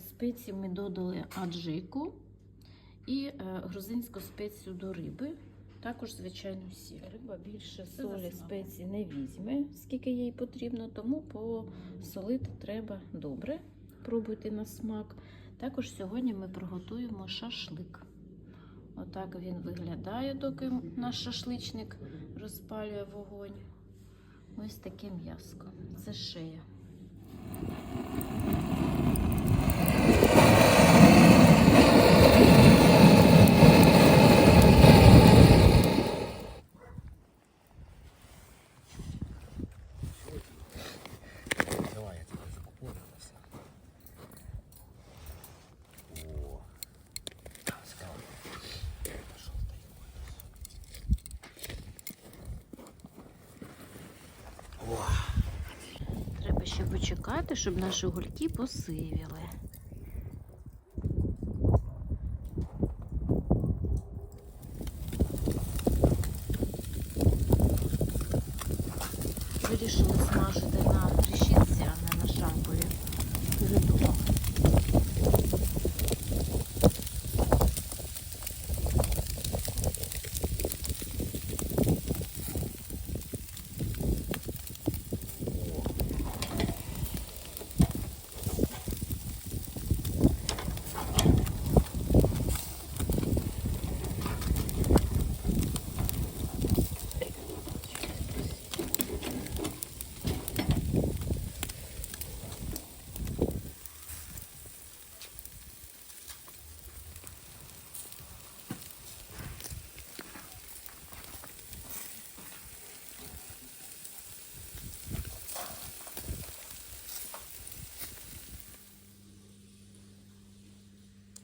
спеції ми додали аджику і е, грузинську спецію до риби. Також, звичайно, сіль. Риба більше солі спеції не візьме, скільки їй потрібно, тому посолити треба добре. Пробуйте на смак. Також сьогодні ми приготуємо шашлик. Отак він виглядає, доки наш шашличник розпалює вогонь. Ось таке м'яско. Це шия. Треба ще почекати, щоб наші гульки посивіли. Вирішили смажити на решітці, а не на шампурі. Передумав.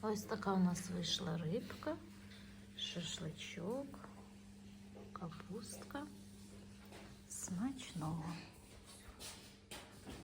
Ось така у нас вийшла рибка, шашличок, капустка. Смачного.